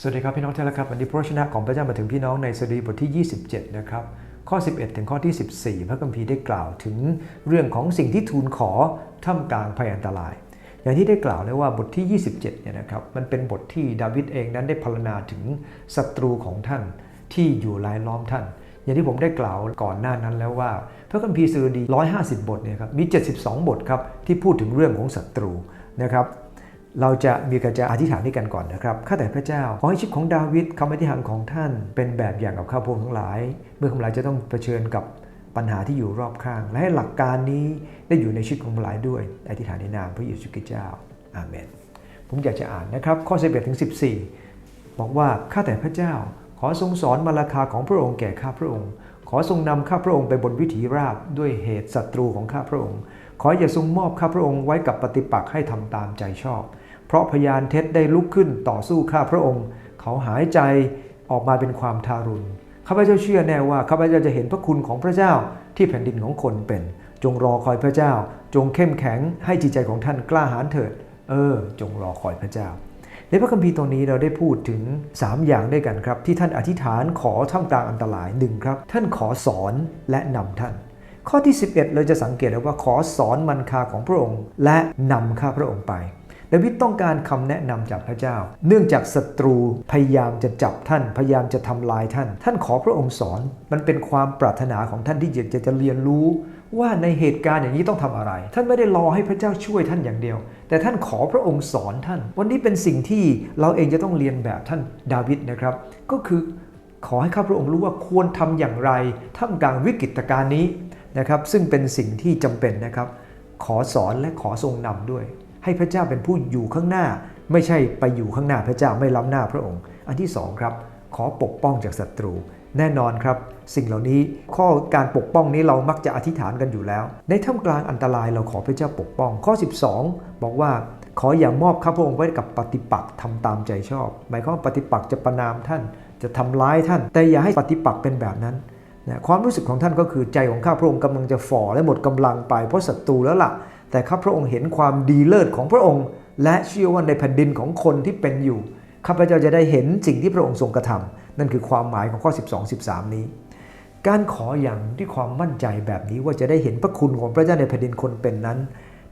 สวัสดีครับพี่น้องท่านละครับวันนี้พระวจนะของพระเจ้ามาถึงพี่น้องในสดีบทที่ 27 นะครับ ข้อ 11 ถึงข้อที่ 14 พระคัมภีร์ได้กล่าวถึงเรื่องของสิ่งที่ทูลขอท่ามกลางภัยอันตราย อย่างที่ได้กล่าวแล้วว่าบทที่ 27 เนี่ยนะครับมันเป็นบทที่ดาวิดเองนั้นได้พรรณนาถึงศัตรูของท่านที่อยู่รายล้อมท่าน อย่างที่ผมได้กล่าวก่อนหน้านั้นแล้วว่า พระคัมภีร์สดี 150 บทเนี่ยครับมี 72 บทครับที่พูดถึงเรื่องของศัตรูนะครับ เราจะมีการจะอธิษฐานนี้กันก่อนนะครับ ข้าแต่พระเจ้า ขอให้ชีวิตของดาวิดคำอธิษฐานของท่าน เป็นแบบอย่างกับข้าพงทั้งหลาย เมื่อข้าพงหลายจะต้องเผชิญกับปัญหาที่อยู่รอบข้าง และให้หลักการนี้ได้อยู่ในชีวิตของข้งหลายด้วย อธิษฐานในนามพระเยซูคริสต์เจ้า อาเมน ผมอยากจะอ่านนะครับ ข้อ 11ถึง14 บอกว่า ข้าแต่พระเจ้า ขอทรงสอนมาราคาของพระองค์แก่ข้าพระองค์ ขอทรงนำข้าพระองค์ไปบนวิถีราบด้วยเหตุศัตรูของข้าพระองค์ ขออย่าทรงมอบข้าพระองค์ไว้กับปฏิปักษ์ให้ทำตามใจชอบ เพราะพยานเท็จได้ลุกขึ้นต่อสู้ข้าพระองค์ เขาหายใจออกมาเป็นความทารุณข้าพเจ้าเชื่อแน่ว่าข้าพเจ้าจะเห็นพระคุณของพระเจ้าที่แผ่นดินของคนเป็น จงรอคอยพระเจ้า จงเข้มแข็งให้จิตใจของท่านกล้าหาญเถิด เออ จงรอคอยพระเจ้า ในพระคัมภีร์ตรงนี้เราได้พูดถึง 3 อย่างด้วยกันครับ ที่ท่านอธิษฐานขอท่ามกลางอันตรายหนึ่งครับ ท่านขอสอนและนำท่าน ข้อที่ 11 เราจะสังเกตได้ว่าขอสอนมันคาของพระองค์ และนำข้าพระองค์ไป ดาวิดต้องการคำแนะนำจากพระเจ้า เนื่องจากศัตรูพยายามจะจับท่าน พยายามจะทำลายท่าน ท่านขอพระองค์สอน มันเป็นความปรารถนาของท่านที่อยากจะจะเรียนรู้ ว่าในเหตุการณ์อย่างนี้ต้องทำอะไร ท่านไม่ได้รอให้พระเจ้าช่วยท่านอย่างเดียว แต่ท่านขอพระองค์สอนท่าน วันนี้เป็นสิ่งที่เราเองจะต้องเรียนแบบท่านดาวิดนะครับ ก็คือขอให้ข้าพระองค์รู้ว่าควรทำอย่างไรท่ามกลางวิกฤตการณ์นี้นะครับ ซึ่งเป็นสิ่งที่จำเป็นนะครับ ขอสอนและขอทรงนำด้วย ให้พระเจ้าเป็นผู้อยู่ข้างหน้า ไม่ใช่ไปอยู่ข้างหน้าพระเจ้าไม่ล้ำหน้าพระองค์ อันที่สองครับ ขอปกป้องจากศัตรู แน่นอนครับ สิ่งเหล่านี้ข้อการปกป้องนี้เรามักจะอธิษฐานกันอยู่แล้ว ในท่ามกลางอันตรายเราขอพระเจ้าปกป้อง ข้อ 12 บอกว่าขออย่ามอบข้าพระองค์ไว้กับปฏิปักษ์ทำตามใจชอบ หมายความว่าปฏิปักษ์จะประนามท่าน จะทำร้ายท่าน แต่อย่าให้ปฏิปักษ์เป็นแบบนั้นนะความรู้สึกของท่านก็คือใจของข้าพระองค์กำลังจะฝ่อและหมดกำลังไปเพราะศัตรูแล้วล่ะ แต่ข้าพระองค์เห็นความดีเลิศของพระองค์ และเชื่อว่าในแผ่นดินของคนที่เป็นอยู่ข้าพเจ้าจะได้เห็นสิ่งที่พระองค์ทรงกระทำนั่นคือความหมายของข้อ 12 13 นี้ การขออย่างที่ความมั่นใจแบบนี้ว่าจะได้เห็นพระคุณของพระเจ้าในแผ่นดินคนเป็นนั้น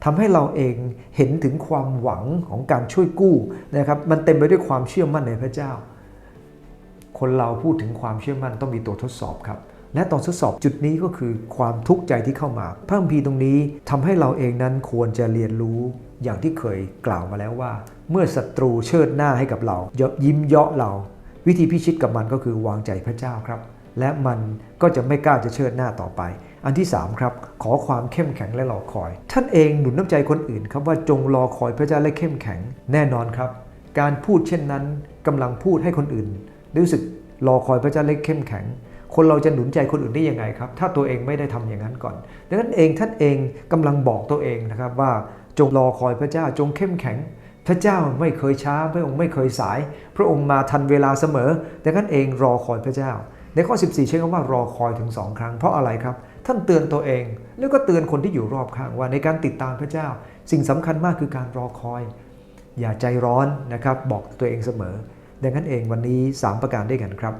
ทำให้เราเองเห็นถึงความหวังของการช่วยกู้นะครับมันเต็มไปด้วยความเชื่อมั่นในพระเจ้า คนเราพูดถึงความเชื่อมั่นต้องมีตัวทดสอบครับ และตอนทดสอบจุดนี้ก็คือความทุกข์ใจที่เข้ามา พระคัมภีร์ตรงนี้ทำให้เราเองนั้นควรจะเรียนรู้อย่างที่เคยกล่าวมาแล้วว่า เมื่อศัตรูเชิดหน้าให้กับเราเยาะยิ้มเยาะเรา วิธีพิชิตกับมันก็คือวางใจพระเจ้าครับ และมันก็จะไม่กล้าจะเชิดหน้าต่อไป อันที่ 3 ครับ ขอความเข้มแข็งและรอคอย ท่านเองหนุนน้ำใจคนอื่นครับว่าจงรอคอยพระเจ้าและเข้มแข็งแน่นอนครับ การพูดเช่นนั้นกำลังพูดให้คนอื่น รู้สึกรอคอยพระเจ้าและเข้มแข็ง คนเราจะหนุนใจคนอื่นได้ยังไงครับ ถ้าตัวเองไม่ได้ทำอย่างนั้นก่อน ดังนั้นเองท่านเองกำลังบอกตัวเองนะครับว่าจงรอคอยพระเจ้าจงเข้มแข็ง พระเจ้าไม่เคยช้า พระองค์ไม่เคยสาย พระองค์มาทันเวลาเสมอ ดังนั้นเองรอคอยพระเจ้า ในข้อ 14 ใช้คำว่ารอคอยถึง2ครั้ง เพราะอะไรครับ ท่านเตือนตัวเอง แล้วก็เตือนคนที่อยู่รอบข้างว่าในการติดตามพระเจ้า สิ่งสำคัญมากคือการรอคอย อย่าใจร้อนนะครับ บอกตัวเองเสมอ ดังนั้นเองวันนี้ 3 ประการด้วยกันครับ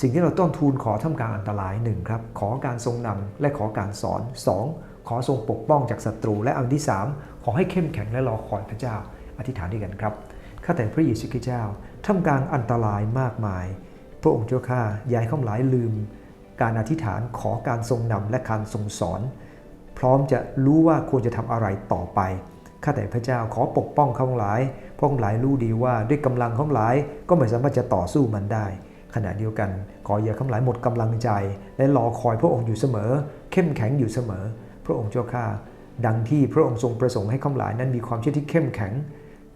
สิ่งที่เราต้องทูลขอท่ามกลางอันตรายหนึ่งครับขอการทรงนำและขอการสอน 2. ขอทรงปกป้องจากศัตรูและอันที่ 3 ขอให้เข้มแข็งและรอคอยพระเจ้า อธิษฐานด้วยกันครับข้าแต่พระเยซูคริสต์เจ้าท่ามกลางอันตรายมากมาย พระองค์เจ้าข้าย่าให้ข้าหลายลืม การอธิษฐานขอการทรงนำและการทรงสอน พร้อมจะรู้ว่าควรจะทำอะไรต่อไปข้าแต่พระเจ้าขอปกป้องข้าหลายพระองหลายรู้ดีว่าด้วยกำลังข้าหลายก็ไม่สามารถจะต่อสู้มันได้ ขณะเดียวกันขออย่าคำหลายหมดกำลังใจ และรอคอยพระองค์อยู่เสมอ เข้มแข็งอยู่เสมอ พระองค์เจ้าข้าดังที่พระองค์ทรงประสงค์ให้ข้าหลายนั้นมีความเชื่อที่เข้มแข็ง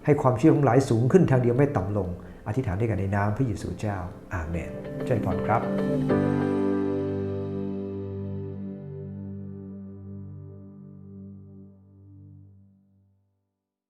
ให้ความเชื่อของหลายสูงขึ้นทางเดียวไม่ต่ำลง อธิษฐานด้วยกันในนามพระเยซูเจ้า อาเมนเจริญพรครับ